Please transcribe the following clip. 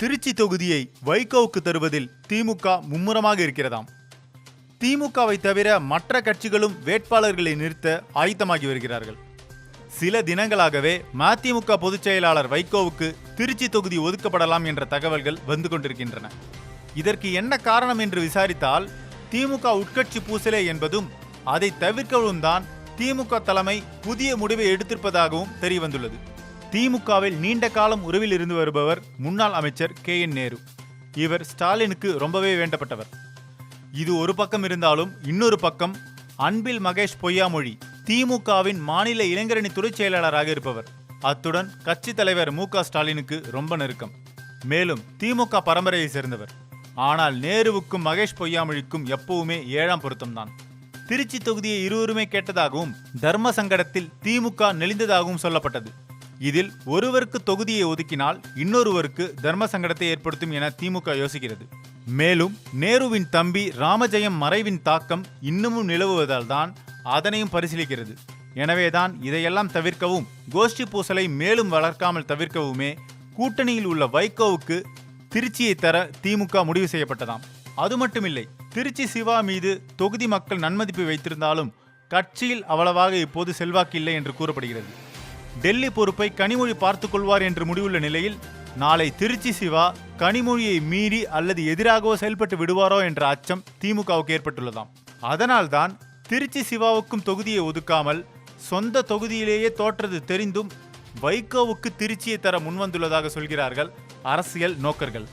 திருச்சி தொகுதியை வைகோவுக்கு தருவதில் திமுக மும்முரமாக இருக்கிறதாம். திமுகவை தவிர மற்ற கட்சிகளும் வேட்பாளர்களை நிறுத்த ஆயத்தமாகி வருகிறார்கள். சில தினங்களாகவே மதிமுக பொதுச் செயலாளர் வைகோவுக்கு திருச்சி தொகுதி ஒதுக்கப்படலாம் என்ற தகவல்கள் வந்து கொண்டிருக்கின்றன. இதற்கு என்ன காரணம் என்று விசாரித்தால் திமுக உட்கட்சி பூசலே என்பதும் அதை தவிர்க்கவும் தான் திமுக தலைமை புதிய முடிவை எடுத்திருப்பதாகவும் தெரியவந்துள்ளது. திமுகவில் நீண்ட காலம் உறவில் இருந்து வருபவர் முன்னாள் அமைச்சர் கே என் நேரு. இவர் ஸ்டாலினுக்கு ரொம்பவே வேண்டப்பட்டவர். இது ஒரு பக்கம் இருந்தாலும் இன்னொரு பக்கம் அன்பில் மகேஷ் பொய்யாமொழி திமுகவின் மாநில இளைஞரணி துறைச் செயலாளராக இருப்பவர். அத்துடன் கட்சி தலைவர் மு க ஸ்டாலினுக்கு ரொம்ப நெருக்கம். மேலும் திமுக பரம்பரையை சேர்ந்தவர். ஆனால் நேருவுக்கும் மகேஷ் பொய்யாமொழிக்கும் எப்பவுமே ஏழாம் பொருத்தம்தான். திருச்சி தொகுதியை இருவருமே கேட்டதாகவும் தர்ம சங்கடத்தில் திமுக நெளிந்ததாகவும் சொல்லப்பட்டது. இதில் ஒருவருக்கு தொகுதியை ஒதுக்கினால் இன்னொருவருக்கு தர்ம சங்கடத்தை ஏற்படுத்தும் என திமுக யோசிக்கிறது. மேலும் நேருவின் தம்பி ராமஜெயம் மறைவின் தாக்கம் இன்னமும் நிலவுவதால் தான் அதனையும் பரிசீலிக்கிறது. எனவேதான் இதையெல்லாம் தவிர்க்கவும் கோஷ்டி பூசலை மேலும் வளர்க்காமல் தவிர்க்கவுமே கூட்டணியில் உள்ள வைகோவுக்கு திருச்சியை தர திமுக முடிவு செய்யப்பட்டதாம். அது மட்டுமில்லை திருச்சி சிவா மீது தொகுதி மக்கள் நன்மதிப்பு வைத்திருந்தாலும் கட்சியில் அவ்வளவாக இப்போது செல்வாக்கு இல்லை என்று கூறப்படுகிறது. டெல்லி பொறுப்பை கனிமொழி பார்த்துக் கொள்வார் என்று முடிவுள்ள நிலையில் நாளை திருச்சி சிவா கனிமொழியை மீறி அல்லது எதிராகவோ செயல்பட்டு விடுவாரோ என்ற அச்சம் திமுகவுக்கு ஏற்பட்டுள்ளதாம். அதனால்தான் திருச்சி சிவாவுக்கும் தொகுதியை ஒதுக்காமல் சொந்த தொகுதியிலேயே தோற்றது தெரிந்தும் வைகோவுக்கு திருச்சியை தர முன்வந்துள்ளதாக சொல்கிறார்கள் அரசியல் நோக்கர்கள்.